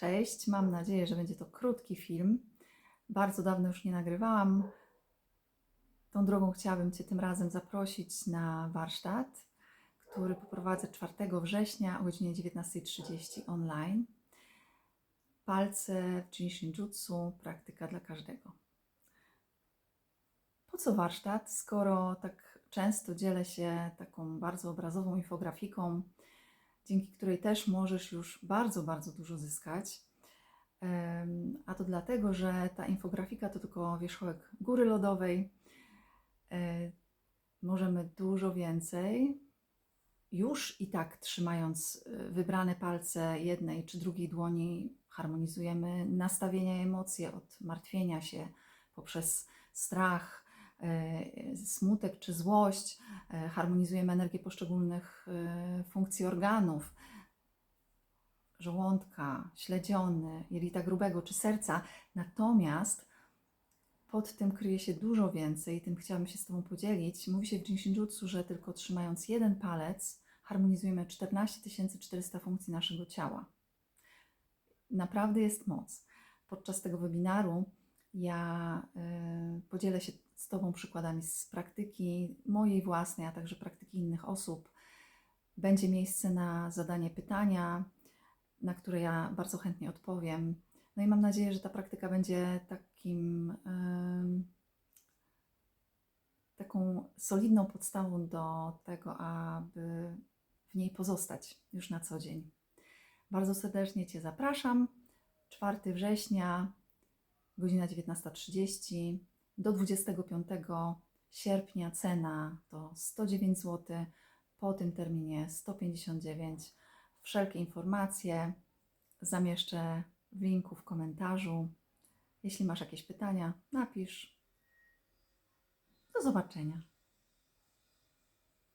Cześć, mam nadzieję, że będzie to krótki film. Bardzo dawno już nie nagrywałam. Tą drogą chciałabym Cię tym razem zaprosić na warsztat, który poprowadzę 4 września o godzinie 19.30 online. Palce w Jinshinjutsu, praktyka dla każdego. Po co warsztat, skoro tak często dzielę się taką bardzo obrazową infografiką, dzięki której też możesz już bardzo, bardzo dużo zyskać. A to dlatego, że ta infografika to tylko wierzchołek góry lodowej. E, Możemy dużo więcej. Już i tak trzymając e, wybrane palce jednej czy drugiej dłoni, harmonizujemy nastawienia emocje od martwienia się poprzez strach, e, smutek czy złość, harmonizujemy energię poszczególnych e, funkcji organów, żołądka, śledziony, jelita grubego czy serca. Natomiast pod tym kryje się dużo więcej i tym chciałabym się z Tobą podzielić. Mówi się w Jinshinjutsu, że tylko trzymając jeden palec harmonizujemy 14 400 funkcji naszego ciała. Naprawdę jest moc. Podczas tego webinaru ja y, podzielę się z Tobą przykładami z praktyki mojej własnej, a także praktyki innych osób. Będzie miejsce na zadanie pytania, na które ja bardzo chętnie odpowiem. No i mam nadzieję, że ta praktyka będzie takim, taką solidną podstawą do tego, aby w niej pozostać już na co dzień. Bardzo serdecznie Cię zapraszam. 4 września, godzina 19.30 do 25 sierpnia cena to 109 zł, po tym terminie 159. Wszelkie informacje zamieszczę w linku w komentarzu. Jeśli masz jakieś pytania, napisz. Do zobaczenia.